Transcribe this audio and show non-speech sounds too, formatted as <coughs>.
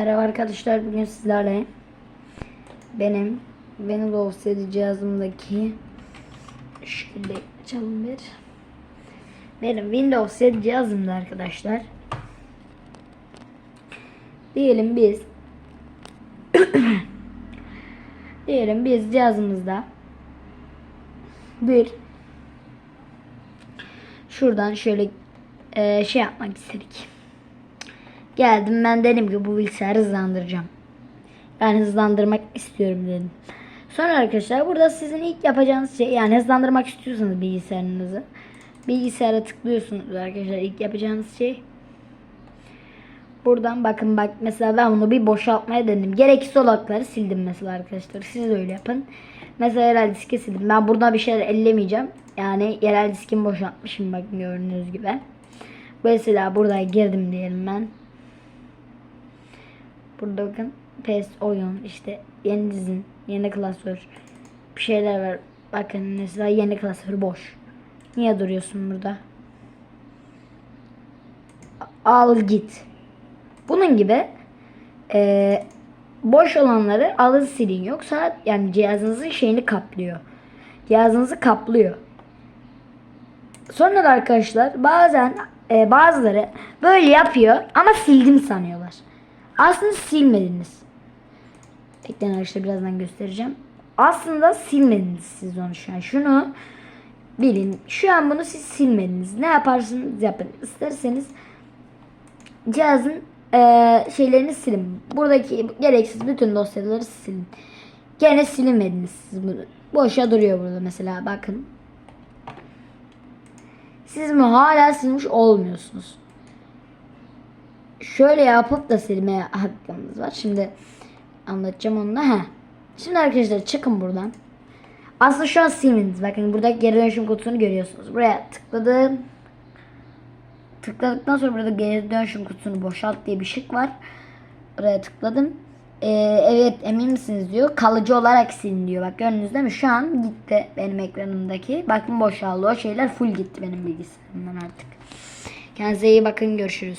Merhaba arkadaşlar bugün sizlerle benim Windows 7 cihazımdaki şöyle açalım bir benim Windows 7 cihazımda arkadaşlar diyelim biz <coughs> diyelim biz cihazımızda bir şuradan şöyle eee, şey yapmak istedik. Geldim ben dedim ki bu bilgisayarı hızlandıracağım. Yani hızlandırmak istiyorum dedim. Sonra arkadaşlar burada sizin ilk yapacağınız şey yani hızlandırmak istiyorsanız bilgisayarınızı bilgisayara tıklıyorsunuz arkadaşlar ilk yapacağınız şey buradan bakın bak mesela ben bunu bir boşaltmaya denedim. Gereksiz olanakları sildim mesela arkadaşlar. Siz de öyle yapın. Mesela yerel diski sildim. Ben burada bir şeyler ellemeyeceğim. Yani yerel diskimi boşaltmışım bakın gördüğünüz gibi. Mesela burada girdim diyelim ben. Burada bakın PES oyun işte yeni dizin yeni klasör bir şeyler var. Bakın mesela yeni klasör boş. Niye duruyorsun burada? Al git. Bunun gibi eee, boş olanları alın silin. Yoksa yani cihazınızın şeyini kaplıyor. Cihazınızı kaplıyor. Sonra da arkadaşlar bazen e, bazıları böyle yapıyor ama sildim sanıyorlar. Aslında silmediniz. Bekleyin arkadaşlar birazdan göstereceğim. Aslında silmediniz siz onu şu an. Şunu bilin. Şu an bunu siz silmediniz. Ne yaparsınız yapın. İsterseniz cihazın e, şeylerini silin. Buradaki gereksiz bütün dosyaları silin. Gene silinmediniz siz bunu. Boşa duruyor burada mesela bakın. Siz mi hala silmiş olmuyorsunuz. Şöyle yapıp da silmeye hakkımız var. Şimdi anlatacağım onu da. Heh. Şimdi arkadaşlar çıkın buradan. Aslında şu an silmediniz. Bakın burada geri dönüşüm kutusunu görüyorsunuz. Buraya tıkladım. Tıkladıktan sonra burada geri dönüşüm kutusunu boşalt diye bir şık var. Buraya tıkladım. Ee, evet emin misiniz diyor. Kalıcı olarak silin diyor. Bak gördünüz değil mi? Şu an gitti benim ekranımdaki. Bakın boşaldı. O şeyler full gitti benim bilgisayarımdan artık. Kendinize iyi bakın. Görüşürüz.